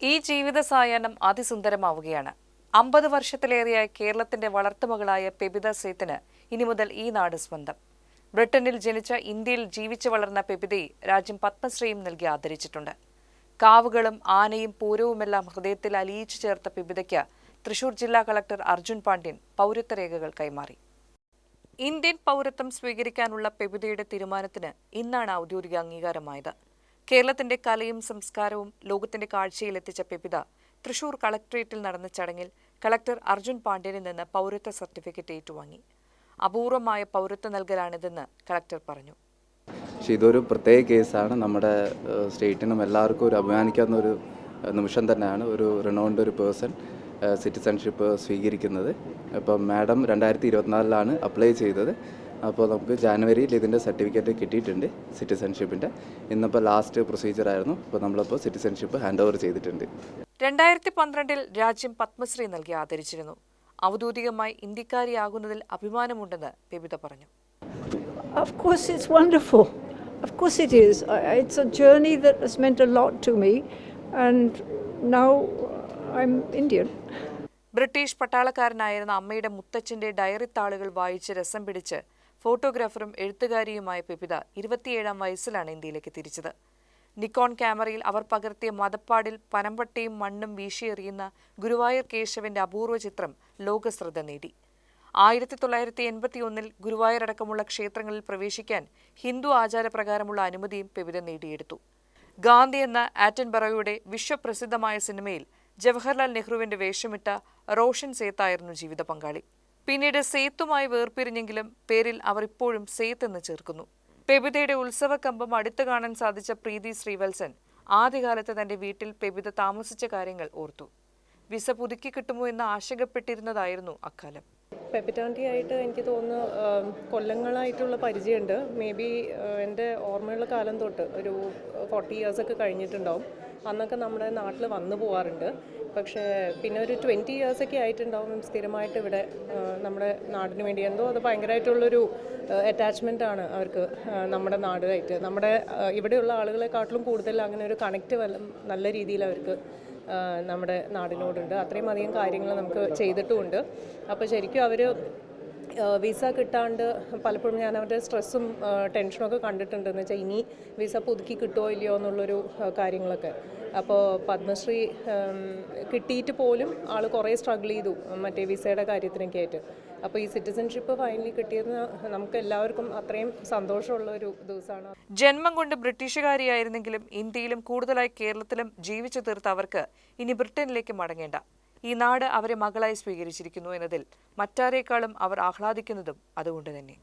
ഈ ജീവിത സായാഹ്നം അതിസുന്ദരമാവുകയാണ്. അമ്പത് വർഷത്തിലേറെയായി കേരളത്തിന്റെ വളർത്തുമകളായ പെബിത സേത്തിന് ഇനി മുതൽ ഈ നാട് സ്വന്തം. ബ്രിട്ടനിൽ ജനിച്ച ഇന്ത്യയിൽ ജീവിച്ചു വളർന്ന പെബിതയെ രാജ്യം പത്മശ്രീയും നൽകി ആദരിച്ചിട്ടുണ്ട്. കാവുകളും ആനയും പൂരവുമെല്ലാം ഹൃദയത്തിൽ അലിയിച്ചു ചേർത്ത പെബിതയ്ക്ക് തൃശൂർ ജില്ലാ കളക്ടർ അർജുൻ പാണ്ഡ്യൻ പൗരത്വ രേഖകൾ കൈമാറി. ഇന്ത്യൻ പൗരത്വം സ്വീകരിക്കാനുള്ള പെബിതയുടെ തീരുമാനത്തിന് ഇന്നാണ് ഔദ്യോഗിക അംഗീകാരമായത്. കേരളത്തിന്റെ കലയും സംസ്കാരവും ലോകത്തിന്റെ കാഴ്ചയിലെത്തിച്ച പെപിത. തൃശൂർ കളക്ടറേറ്റിൽ നടന്ന ചടങ്ങിൽ കളക്ടർ അർജുൻ പാണ്ഡ്യനിൽ നിന്ന് പൗരത്വ സർട്ടിഫിക്കറ്റ് ഏറ്റുവാങ്ങി. അപൂർവമായ പൗരത്വം നൽകലാണിതെന്ന് കളക്ടർ പറഞ്ഞു. പക്ഷേ ഇതൊരു പ്രത്യേക കേസാണ്. നമ്മുടെ സ്റ്റേറ്റിനും എല്ലാവർക്കും ഒരു അഭിമാനിക്കാവുന്ന ഒരു നിമിഷം തന്നെയാണ് ഒരു റിനോണ്ട് ഒരു പേഴ്സൺ സിറ്റിസൺഷിപ്പ് സ്വീകരിക്കുന്നത്. അപ്പം മാഡം രണ്ടായിരത്തി ഇരുപത്തിനാലിലാണ് അപ്ലൈ ചെയ്തത്. അപ്പോൾ നമുക്ക് ജാനുവരിയിൽ ഇതിന്റെ സർട്ടിഫിക്കറ്റ് കിട്ടിയിട്ടുണ്ട് സിറ്റിസൺഷിപ്പിന്റെ ഇന്നിപ്പോൾ ലാസ്റ്റ് പ്രൊസീജിയർ ആയിരുന്നു അപ്പോൾ നമ്മളിപ്പോൾ സിറ്റിസൺഷിപ്പ് ഹാൻഡ് ഓവർ ചെയ്തിട്ടുണ്ട് രണ്ടായിരത്തി പന്ത്രണ്ടിൽ രാജ്യം പത്മശ്രീ നൽകി ആദരിച്ചിരുന്നു ഔദ്യോഗികമായി ഇന്ത്യക്കാരിയാകുന്നതിൽ അഭിമാനമുണ്ടെന്ന് വിവിധ പറഞ്ഞു Of course, it's wonderful. Of course, it is. It's a journey that has meant a lot to me, and now I'm Indian. British പട്ടാളക്കാരനായിരുന്ന അമ്മയുടെ മുത്തച്ഛന്റെ ഡയറി താളുകൾ വായിച്ച് രസം പിടിച്ച് ഫോട്ടോഗ്രാഫറും എഴുത്തുകാരിയുമായ പെപിത ഇരുപത്തിയേഴാം വയസ്സിലാണ് ഇന്ത്യയിലേക്ക് തിരിച്ചത്. നിക്കോൺ ക്യാമറയിൽ അവർ പകർത്തിയ മതപ്പാടിൽ പനമ്പട്ടയും മണ്ണും വീശിയെറിയുന്ന ഗുരുവായൂർ കേശവന്റെ അപൂർവ ചിത്രം ലോകശ്രദ്ധ നേടി. ആയിരത്തി തൊള്ളായിരത്തി എൺപത്തി ഒന്നിൽ ഗുരുവായൂർ അടക്കമുള്ള ക്ഷേത്രങ്ങളിൽ പ്രവേശിക്കാൻ ഹിന്ദു ആചാരപ്രകാരമുള്ള അനുമതിയും പെവിത നേടിയെടുത്തു. ഗാന്ധി എന്ന ആറ്റൻബറോയുടെ വിശ്വപ്രസിദ്ധമായ സിനിമയിൽ ജവഹർലാൽ നെഹ്റുവിന്റെ വേഷമിട്ട റോഷൻ സേത്തായിരുന്നു ജീവിത പങ്കാളി. പിന്നീട് സേത്തുമായി വേർപിരിഞ്ഞെങ്കിലും പേരിൽ അവർ ഇപ്പോഴും സേത്ത് എന്ന് ചേർക്കുന്നു. പെബിതയുടെ ഉത്സവക്കമ്പം അടുത്തു കാണാൻ സാധിച്ച പ്രീതി ശ്രീവത്സൻ ആദ്യകാലത്ത് തന്റെ വീട്ടിൽ പെബിത താമസിച്ച കാര്യങ്ങൾ ഓർത്തു. വിസ പുതുക്കി കിട്ടുമോ എന്ന് ആശങ്കപ്പെട്ടിരുന്നതായിരുന്നു അക്കാലം. പെപ്പിറ്റാന്റി ആയിട്ട് എനിക്ക് തോന്നുന്നു കൊല്ലങ്ങളായിട്ടുള്ള പരിചയമുണ്ട്. മേ ബി എന്റെ ഓർമ്മയുള്ള കാലം തൊട്ട് ഒരു ഫോർട്ടി ഇയേഴ്സൊക്കെ കഴിഞ്ഞിട്ടുണ്ടാവും. അന്നൊക്കെ നമ്മുടെ നാട്ടിൽ വന്നു പോകാറുണ്ട് പക്ഷേ പിന്നെ ഒരു ട്വന്റി ഇയേഴ്സൊക്കെ ആയിട്ടുണ്ടാവും സ്ഥിരമായിട്ട് ഇവിടെ നമ്മുടെ നാടിന് വേണ്ടി. എന്തോ അത് ഭയങ്കരമായിട്ടുള്ളൊരു അറ്റാച്ച്മെന്റ് ആണ് അവർക്ക് നമ്മുടെ നാടുമായിട്ട് നമ്മുടെ ഇവിടെയുള്ള ആളുകളെക്കാട്ടിലും കൂടുതൽ അങ്ങനെ ഒരു കണക്റ്റ് നല്ല രീതിയിൽ അവർക്ക് നമ്മുടെ നാടിനോടുണ്ട്. അത്രയും അധികം കാര്യങ്ങൾ നമുക്ക് ചെയ്തിട്ടുമുണ്ട്. അപ്പോൾ ശരിക്കും അവർ വിസ കിട്ടാണ്ട് പലപ്പോഴും ഞാൻ അവരുടെ സ്ട്രെസ്സും ടെൻഷനൊക്കെ കണ്ടിട്ടുണ്ട് എന്ന് വെച്ചാൽ ഇനി വിസ പുതുക്കി കിട്ടുമോ ഇല്ലയോ എന്നുള്ളൊരു കാര്യങ്ങളൊക്കെ. അപ്പോൾ പത്മശ്രീ കിട്ടിയിട്ട് പോലും ആൾ കുറേ സ്ട്രഗിൾ ചെയ്തു മറ്റേ വിസയുടെ കാര്യത്തിനൊക്കെ ആയിട്ട്. അപ്പോൾ ഈ സിറ്റിസൺഷിപ്പ് ഫൈനലി കിട്ടിയത് നമുക്ക് എല്ലാവർക്കും അത്രയും സന്തോഷമുള്ള ഒരു ദിവസമാണ് ജന്മം കൊണ്ട് ബ്രിട്ടീഷുകാരിയായിരുന്നെങ്കിലും ഇന്ത്യയിലും കൂടുതലായി കേരളത്തിലും ജീവിച്ചു തീർത്ത അവർക്ക് ഇനി ബ്രിട്ടനിലേക്ക് മടങ്ങേണ്ട. ഈ നാട് അവരെ മകളായി സ്വീകരിച്ചിരിക്കുന്നു എന്നതിൽ മറ്റാരേക്കാളും അവർ ആഹ്ലാദിക്കുന്നതും അതുകൊണ്ട് തന്നെ.